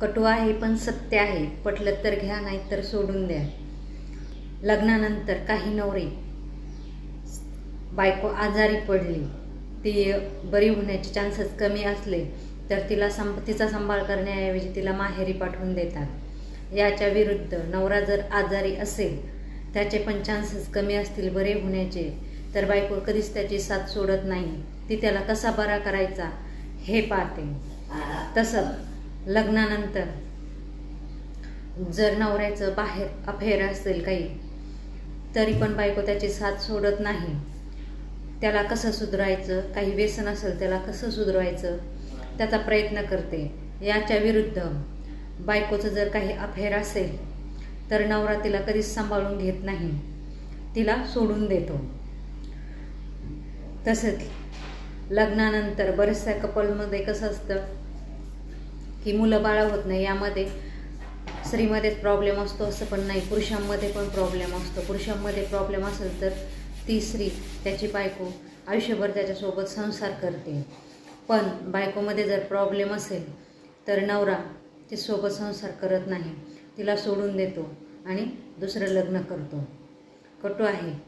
कटू आहे पण सत्य आहे. पटलं तर घ्या नाही तर सोडून द्या. लग्नानंतर काही नवरे. बायको आजारी पडली. ती बरी होण्याचे चान्सेस कमी असले तर तिला सं तिचा सांभाळ करण्याऐवजी तिला माहेरी पाठवून देतात. याच्या विरुद्ध नवरा जर आजारी असेल त्याचे पण चान्सेस कमी असतील बरे होण्याचे. तर बायको कधीच त्याची साथ सोडत नाही. ती त्याला कसा बरा करायचा हे पाहते. तसं लग्नानंतर. जर नवऱ्याचं बाहेर अफेअर असेल काही तरी पण बायको त्याची साथ सोडत नाही. त्याला कसं सुधरायचं काही व्यसन असेल त्याला कसं सुधरवायचं त्याचा प्रयत्न करते. याच्या विरुद्ध बायकोचं जर काही अफेअर असेल तर नवरा तिला कधीच सांभाळून घेत नाही. तिला सोडून देतो. तसंच लग्नानंतर बऱ्याचशा कपलमध्ये कसं असतं की मुलं बाळं होत नाही यामध्ये स्त्रीमध्येच प्रॉब्लेम असतो असं पण नाही पुरुषांमध्ये पण प्रॉब्लेम असतो. पुरुषांमध्ये प्रॉब्लेम असेल तर ती स्त्री त्याची बायको आयुष्यभर त्याच्यासोबत संसार करते. पण बायकोमध्ये जर प्रॉब्लेम असेल तर नवरा तिसोबत संसार करत नाही. तिला सोडून देतो आणि दुसरं लग्न करतो. कटू आहे.